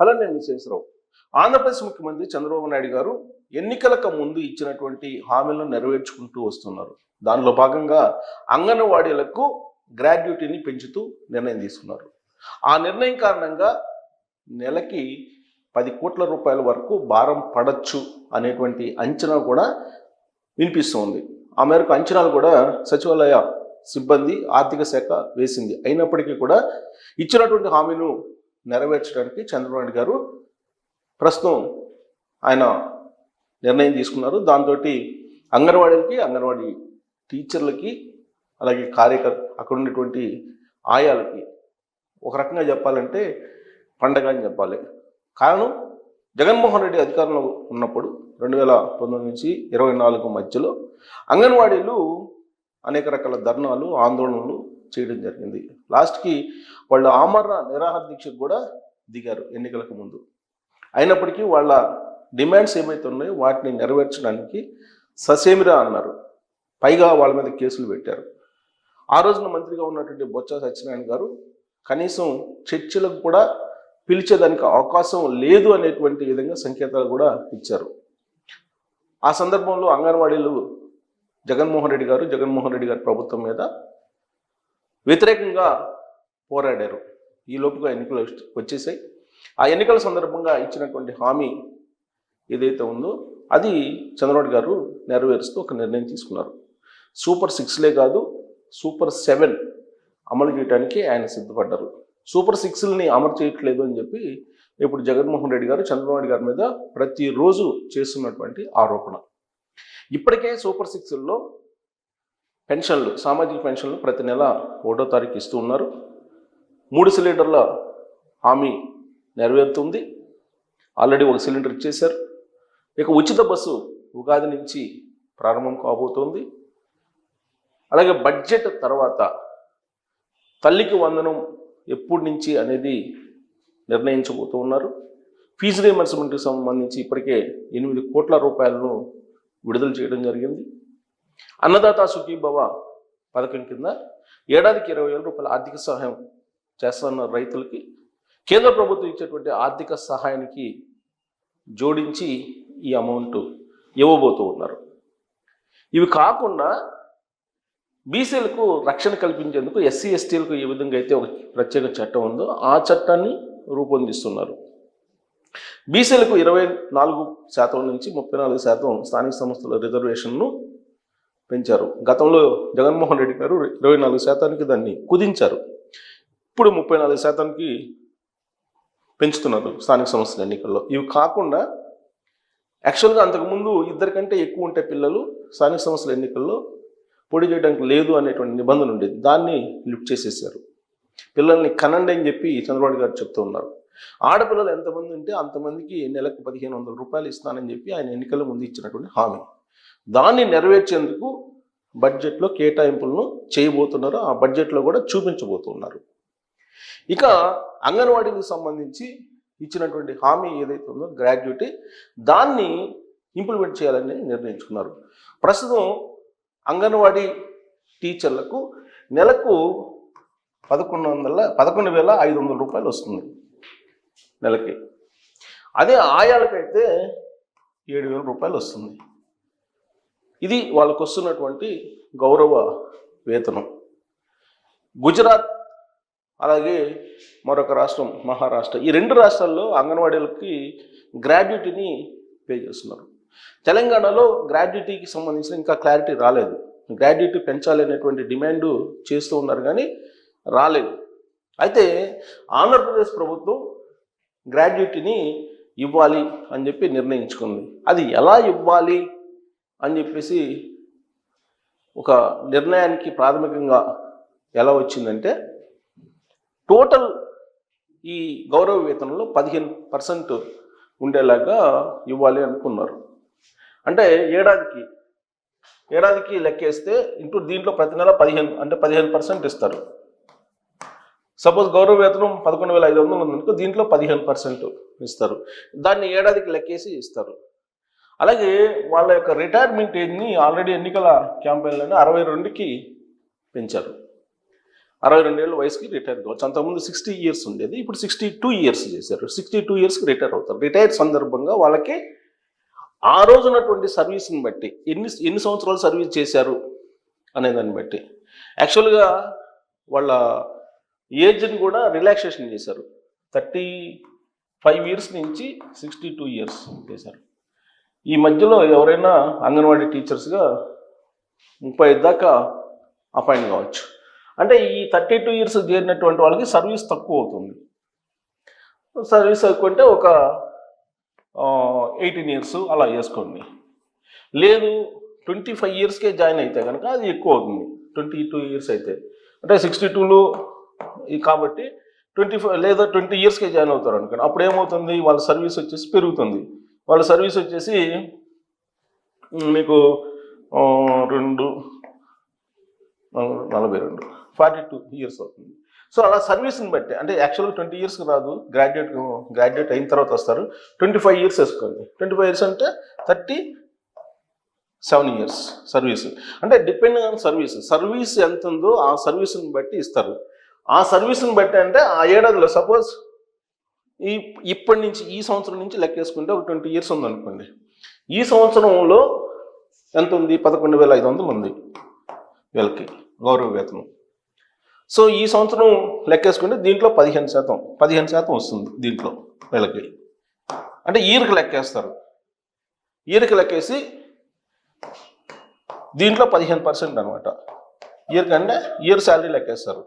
Hello నేను విశ్వేశ్వరరావు ఆంధ్రప్రదేశ్ ముఖ్యమంత్రి చంద్రబాబు నాయుడు గారు ఎన్నికలకు ముందు ఇచ్చినటువంటి హామీలను నెరవేర్చుకుంటూ వస్తున్నారు. దానిలో భాగంగా అంగన్వాడీలకు గ్రాడ్యుటీని పెంచుతూ నిర్ణయం తీసుకున్నారు. ఆ నిర్ణయం కారణంగా నెలకి పది కోట్ల రూపాయల వరకు భారం పడచ్చు అనేటువంటి అంచనా కూడా వినిపిస్తోంది. ఆ మేరకు అంచనాలు కూడా సచివాలయ సిబ్బంది ఆర్థిక శాఖ వేసింది. అయినప్పటికీ కూడా ఇచ్చినటువంటి హామీను నెరవేర్చడానికి చంద్రబాబు నాయుడు గారు ప్రస్తుతం ఆయన నిర్ణయం తీసుకున్నారు. దాంతో అంగన్వాడీలకి అంగన్వాడీ టీచర్లకి అలాగే కార్యకర్త అక్కడ ఉన్నటువంటి ఆయాలకి ఒక రకంగా చెప్పాలంటే పండగ అని చెప్పాలి. కారణం జగన్మోహన్ రెడ్డి అధికారంలో ఉన్నప్పుడు రెండు వేల పంతొమ్మిది నుంచి ఇరవై నాలుగు మధ్యలో అంగన్వాడీలు అనేక రకాల ధర్నాలు ఆందోళనలు చేయడం జరిగింది. లాస్ట్కి వాళ్ళు ఆమరణ నిరాహార దీక్షకు కూడా దిగారు ఎన్నికలకు ముందు. అయినప్పటికీ వాళ్ళ డిమాండ్స్ ఏమైతే ఉన్నాయో వాటిని నెరవేర్చడానికి ససేమిరా అన్నారు. పైగా వాళ్ళ మీద కేసులు పెట్టారు. ఆ రోజున మంత్రిగా ఉన్నటువంటి బొత్స సత్యనారాయణ గారు కనీసం చర్చలకు కూడా పిలిచేదానికి అవకాశం లేదు అనేటువంటి విధంగా సంకేతాలు కూడా ఇచ్చారు. ఆ సందర్భంలో అంగన్వాడీలు జగన్మోహన్ రెడ్డి గారు జగన్మోహన్ రెడ్డి గారి ప్రభుత్వం మీద వ్యతిరేకంగా పోరాడారు. ఈ లోపుగా ఎన్నికలు వచ్చేసాయి. ఆ ఎన్నికల సందర్భంగా ఇచ్చినటువంటి హామీ ఏదైతే ఉందో అది చంద్రబాబు గారు నెరవేరుస్తూ ఒక నిర్ణయం తీసుకున్నారు. సూపర్ సిక్స్లే కాదు సూపర్ సెవెన్ అమలు చేయడానికి ఆయన సిద్ధపడ్డారు. సూపర్ సిక్స్ని అమలు చేయట్లేదు అని చెప్పి ఇప్పుడు జగన్మోహన్ రెడ్డి గారు చంద్రబాబు గారి మీద ప్రతిరోజు చేస్తున్నటువంటి ఆరోపణ. ఇప్పటికే సూపర్ సిక్స్లో పెన్షన్లు సామాజిక పెన్షన్లు ప్రతి నెల ఒకటో తారీఖు ఇస్తూ ఉన్నారు. మూడు సిలిండర్ల హామీ నెరవేరుతుంది. ఆల్రెడీ ఒక సిలిండర్ ఇచ్చేశారు. ఇక ఉచిత బస్సు ఉగాది నుంచి ప్రారంభం కాబోతోంది. అలాగే బడ్జెట్ తర్వాత తల్లికి వందనం ఎప్పటి నుంచి అనేది నిర్ణయించబోతూ ఉన్నారు. ఫీజు రీఎంబర్స్మెంట్కి సంబంధించి ఇప్పటికే ఎనిమిది కోట్ల రూపాయలను విడుదల చేయడం జరిగింది. అన్నదాత సుఖీభవ పథకం కింద ఏడాదికి ఇరవై వేల రూపాయల ఆర్థిక సహాయం చేస్తున్న రైతులకి కేంద్ర ప్రభుత్వం ఇచ్చేటువంటి ఆర్థిక సహాయానికి జోడించి ఈ అమౌంట్ ఇవ్వబోతూ ఉన్నారు. ఇవి కాకుండా బీసీలకు రక్షణ కల్పించేందుకు ఎస్సీ ఎస్టీలకు ఏ విధంగా అయితే ఒక ప్రత్యేక చట్టం ఉందో ఆ చట్టాన్ని రూపొందిస్తున్నారు. బీసీలకు ఇరవై నాలుగు శాతం నుంచి ముప్పై నాలుగు శాతం స్థానిక సంస్థల రిజర్వేషన్ను పెంచారు. గతంలో జగన్మోహన్ రెడ్డి గారు ఇరవై నాలుగు శాతానికి దాన్ని కుదించారు. ఇప్పుడు ముప్పై నాలుగు శాతానికి పెంచుతున్నారు స్థానిక సంస్థల ఎన్నికల్లో. ఇవి కాకుండా యాక్చువల్గా అంతకుముందు ఇద్దరికంటే ఎక్కువ ఉంటే పిల్లలు స్థానిక సంస్థల ఎన్నికల్లో పోటీ చేయడానికి లేదు అనేటువంటి నిబంధన ఉండేది. దాన్ని లిఫ్ట్ చేసేసారు. పిల్లల్ని కనండి అని చెప్పి చంద్రబాబు గారు చెప్తూ ఉన్నారు. ఆడపిల్లలు ఎంతమంది ఉంటే అంతమందికి నెలకు పదిహేను వందల రూపాయలు ఇస్తానని చెప్పి ఆయన ఎన్నికల ముందు ఇచ్చినటువంటి హామీ. దాన్ని నెరవేర్చేందుకు బడ్జెట్లో కేటాయింపులను చేయబోతున్నారు. ఆ బడ్జెట్లో కూడా చూపించబోతున్నారు. ఇక అంగన్వాడీకి సంబంధించి ఇచ్చినటువంటి హామీ ఏదైతే ఉందో గ్రాడ్యుటీ దాన్ని ఇంప్లిమెంట్ చేయాలని నిర్ణయించుకున్నారు. ప్రస్తుతం అంగన్వాడీ టీచర్లకు నెలకు పదకొండు వందల పదకొండు వేల ఐదు వందల రూపాయలు వస్తుంది నెలకి. అదే ఆయాలకైతే ఏడు వేల రూపాయలు వస్తుంది. ఇది వాళ్ళకు వస్తున్నటువంటి గౌరవ వేతనం. గుజరాత్ అలాగే మరొక రాష్ట్రం మహారాష్ట్ర ఈ రెండు రాష్ట్రాల్లో అంగన్వాడీలకి గ్రాడ్యుటీని పే చేస్తున్నారు. తెలంగాణలో గ్రాడ్యుటీకి సంబంధించిన ఇంకా క్లారిటీ రాలేదు. గ్రాడ్యుటీ పెంచాలి అనేటువంటి డిమాండ్ చేస్తూ ఉన్నారు కానీ రాలేదు. అయితే ఆంధ్రప్రదేశ్ ప్రభుత్వం గ్రాడ్యుటీని ఇవ్వాలి అని చెప్పి నిర్ణయించుకుంది. అది ఎలా ఇవ్వాలి? అని చెప్పేసి ఒక నిర్ణయానికి ప్రాథమికంగా ఎలా వచ్చిందంటే టోటల్ ఈ గౌరవ వేతనంలో పదిహేను పర్సెంట్ ఉండేలాగా ఇవ్వాలి అనుకున్నారు. అంటే ఏడాదికి ఏడాదికి లెక్కేస్తే ఇంటూ దీంట్లో ప్రతి నెల పదిహేను అంటే పదిహేను పర్సెంట్ ఇస్తారు. సపోజ్ గౌరవ వేతనం పదకొండు వేల ఐదు వందలు ఉందనుకో దీంట్లో పదిహేను పర్సెంట్ ఇస్తారు. దాన్ని ఏడాదికి లెక్కేసి ఇస్తారు. అలాగే వాళ్ళ యొక్క రిటైర్మెంట్ ఏజ్ని ఆల్రెడీ ఎన్నికల క్యాంపెయిన్లోనే అరవై రెండుకి పెంచారు. అరవై రెండేళ్ళ వయసుకి రిటైర్ కావచ్చు. అంతకుముందు సిక్స్టీ ఇయర్స్ ఉండేది ఇప్పుడు సిక్స్టీ టూ ఇయర్స్ చేశారు. సిక్స్టీ టూ ఇయర్స్కి రిటైర్ అవుతారు. రిటైర్ సందర్భంగా వాళ్ళకి ఆ రోజున్నటువంటి సర్వీస్ని బట్టి ఎన్ని ఎన్ని సంవత్సరాలు సర్వీస్ చేశారు అనే దాన్ని బట్టి యాక్చువల్గా వాళ్ళ ఏజ్ని కూడా రిలాక్సేషన్ చేశారు. థర్టీ ఫైవ్ ఇయర్స్ నుంచి సిక్స్టీ టూ ఇయర్స్ చేశారు. ఈ మధ్యలో ఎవరైనా అంగన్వాడీ టీచర్స్గా ముప్పై ఐదు దాకా అపాయింట్ కావచ్చు. అంటే ఈ థర్టీ టూ ఇయర్స్ చేరినటువంటి వాళ్ళకి సర్వీస్ తక్కువ అవుతుంది. సర్వీస్ తక్కువ అంటే ఒక ఎయిటీన్ ఇయర్స్ అలా వేసుకోండి లేదు ట్వంటీ ఫైవ్ ఇయర్స్కే జాయిన్ అయితే కనుక అది ఎక్కువ అవుతుంది. ట్వంటీ టూ ఇయర్స్ అయితే. అంటే సిక్స్టీ టూలో కాబట్టి ట్వంటీ ఫైవ్ లేదా ట్వంటీ ఇయర్స్కే జాయిన్ అవుతారు అనుకోండి. అప్పుడు ఏమవుతుంది వాళ్ళ సర్వీస్ వచ్చేసి పెరుగుతుంది. వాళ్ళ సర్వీస్ వచ్చేసి మీకు రెండు నలభై రెండు ఫార్టీ టూ ఇయర్స్ అవుతుంది. సో అలా సర్వీస్ని బట్టి అంటే యాక్చువల్గా ట్వంటీ ఇయర్స్కి రాదు గ్రాడ్యుయేట్ గ్రాడ్యుయేట్ అయిన తర్వాత వస్తారు. ట్వంటీ ఫైవ్ ఇయర్స్ వేసుకోండి. ట్వంటీ ఫైవ్ ఇయర్స్ అంటే థర్టీ సెవెన్ ఇయర్స్ సర్వీస్ అంటే డిపెండింగ్ ఆన్ సర్వీస్ సర్వీస్ ఎంత ఉందో ఆ సర్వీస్ని బట్టి ఇస్తారు. ఆ సర్వీస్ని బట్టి అంటే ఆ ఏడాదిలో సపోజ్ ఈ ఇప్పటి నుంచి ఈ సంవత్సరం నుంచి లెక్కేసుకుంటే ఒక ట్వంటీ ఇయర్స్ ఉందనుకోండి. ఈ సంవత్సరంలో ఎంత ఉంది? పదకొండు వేల ఐదు వందలు ఉంది వీళ్ళకి గౌరవ వేతనం. సో ఈ సంవత్సరం లెక్కేసుకుంటే దీంట్లో పదిహేను శాతం పదిహేను శాతం వస్తుంది దీంట్లో వీళ్ళకి. అంటే ఈరికి లెక్కేస్తారు. ఈరికి లెక్కేసి దీంట్లో పదిహేను పర్సెంట్ అనమాట ఇయర్ కంటే ఇయర్ శాలరీ లెక్కేస్తారు.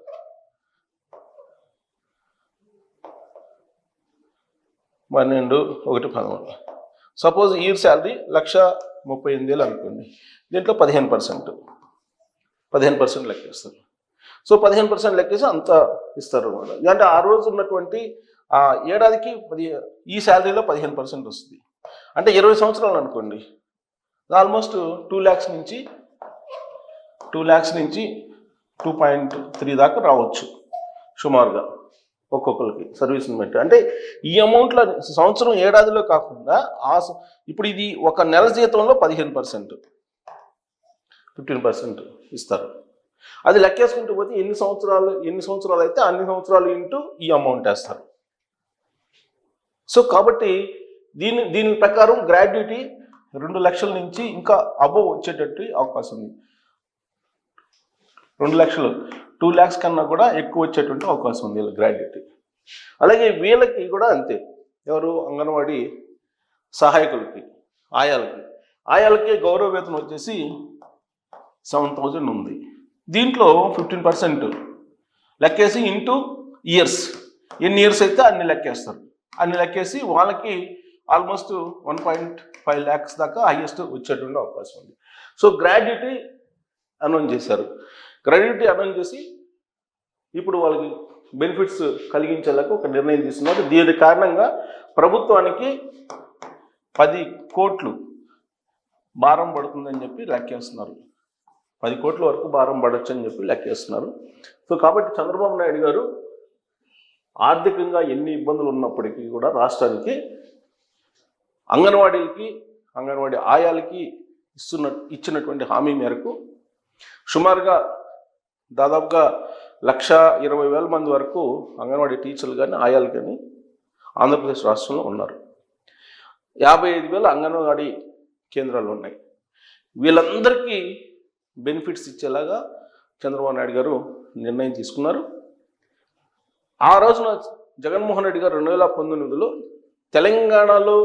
పన్నెండు ఒకటి పదమూడు. సపోజ్ ఇయర్ శాలరీ లక్ష ముప్పై ఎనిమిది వేలు అనుకోండి. దీంట్లో పదిహేను పర్సెంట్ పదిహేను పర్సెంట్ లెక్కేస్తారు సో పదిహేను పర్సెంట్ లెక్కేసి అంత ఇస్తారు అనమాట అంటే ఆ రోజు ఉన్నటువంటి ఆ ఏడాదికి పది ఈ శాలరీలో పదిహేను పర్సెంట్ వస్తుంది. అంటే ఇరవై సంవత్సరాలు అనుకోండి. ఆల్మోస్ట్ టూ ల్యాక్స్ నుంచి టూ ల్యాక్స్ నుంచి టూ పాయింట్ త్రీ దాకా రావచ్చు. సుమారుగా. ఒక్కొక్కరికి సర్వీస్ని బట్టి. అంటే ఈ అమౌంట్లో సంవత్సరం ఏడాదిలో కాకుండా ఆ ఇప్పుడు ఇది ఒక నెల జీతంలో పదిహేను పర్సెంట్ ఫిఫ్టీన్ పర్సెంట్ ఇస్తారు. అది లెక్కేసుకుంటూ పోతే ఎన్ని సంవత్సరాలు ఎన్ని సంవత్సరాలు అయితే అన్ని సంవత్సరాలు ఇంటూ ఈ అమౌంట్ వేస్తారు. సో కాబట్టి దీని దీని ప్రకారం గ్రాడ్యుటీ రెండు లక్షల నుంచి ఇంకా అబోవ్ వచ్చేటట్టు అవకాశం ఉంది. రెండు లక్షలు. టూ ల్యాక్స్ కన్నా కూడా ఎక్కువ వచ్చేటువంటి అవకాశం ఉంది వీళ్ళ గ్రాడ్యుటీ అలాగే వీళ్ళకి కూడా అంతే. ఎవరు? అంగన్వాడీ సహాయకులకి ఆయాలకి. ఆయాలకి గౌరవ వేతనం వచ్చేసి సెవెన్ థౌజండ్ ఉంది. దీంట్లో ఫిఫ్టీన్ పర్సెంట్ లెక్కేసి ఇంటూ ఇయర్స్ ఎన్ని ఇయర్స్ అయితే అన్ని లెక్కేస్తారు. అన్ని లెక్కేసి వాళ్ళకి almost one point five lakhs దాకా హైయెస్ట్ వచ్చేటువంటి అవకాశం ఉంది. సో గ్రాడ్యుటీ అనౌన్స్ చేశారు. క్రెడిట్ అనౌన్స్ చేసి ఇప్పుడు వాళ్ళకి బెనిఫిట్స్ కలిగించేలాగా ఒక నిర్ణయం తీసుకున్నారు. దీని కారణంగా ప్రభుత్వానికి పది కోట్లు భారం పడుతుందని చెప్పి లెక్కేస్తున్నారు పది కోట్ల వరకు భారం పడొచ్చు అని చెప్పి లెక్కేస్తున్నారు సో కాబట్టి చంద్రబాబు నాయుడు గారు ఆర్థికంగా ఎన్ని ఇబ్బందులు ఉన్నప్పటికీ కూడా రాష్ట్రానికి అంగన్వాడీలకి అంగన్వాడీ ఆయాలకి ఇస్తున్న ఇచ్చినటువంటి హామీ మేరకు సుమారుగా దాదాపుగా లక్ష ఇరవై వేల మంది వరకు అంగన్వాడీ టీచర్లు కానీ ఆయాలు కానీ ఆంధ్రప్రదేశ్ రాష్ట్రంలో ఉన్నారు. యాభై ఐదు వేల అంగన్వాడీ కేంద్రాలు ఉన్నాయి. వీళ్ళందరికీ బెనిఫిట్స్ ఇచ్చేలాగా చంద్రబాబు నాయుడు గారు నిర్ణయం తీసుకున్నారు. ఆ రోజున జగన్మోహన్ రెడ్డి గారు రెండు వేల పంతొమ్మిదిలో తెలంగాణలో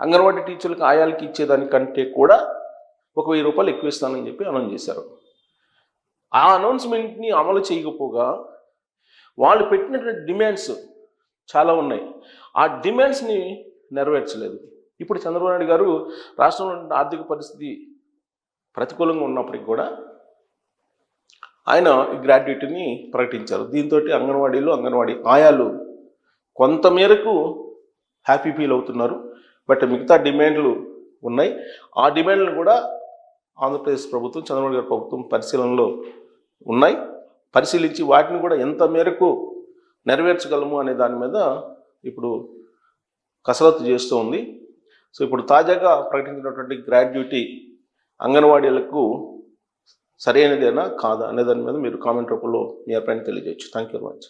అంగన్వాడీ టీచర్లకు ఆయాలకి ఇచ్చేదానికంటే కూడా ఒక వెయ్యి రూపాయలు ఎక్కువ ఇస్తానని చెప్పి అనౌన్స్ చేశారు. ఆ అనౌన్స్మెంట్ని అమలు చేయకపోగా వాళ్ళు పెట్టినటువంటి డిమాండ్స్ చాలా ఉన్నాయి. ఆ డిమాండ్స్ని నెరవేర్చలేదు. ఇప్పుడు చంద్రబాబు నాయుడు గారు రాష్ట్రంలో ఆర్థిక పరిస్థితి ప్రతికూలంగా ఉన్నప్పటికీ కూడా ఆయన ఈ గ్రాడ్యుయేట్ని ప్రకటించారు. దీంతో అంగన్వాడీలు అంగన్వాడీ ఆయాలు కొంతమేరకు హ్యాపీ ఫీల్ అవుతున్నారు. బట్ మిగతా డిమాండ్లు ఉన్నాయి. ఆ డిమాండ్లు కూడా ఆంధ్రప్రదేశ్ ప్రభుత్వం చంద్రబాబు గారి ప్రభుత్వం పరిశీలనలో ఉన్నాయి. పరిశీలించి వాటిని కూడా ఎంత మేరకు నెరవేర్చగలము అనే దాని మీద ఇప్పుడు కసరత్తు చేస్తూ ఉంది. సో ఇప్పుడు తాజాగా ప్రకటించినటువంటి గ్రాడ్యుటీ అంగన్వాడీలకు సరైనదేనా కాదా అనే దాని మీద మీరు కామెంట్ రూపంలో మీ అభిప్రాయాన్ని తెలియజేయచ్చు. Thank you very much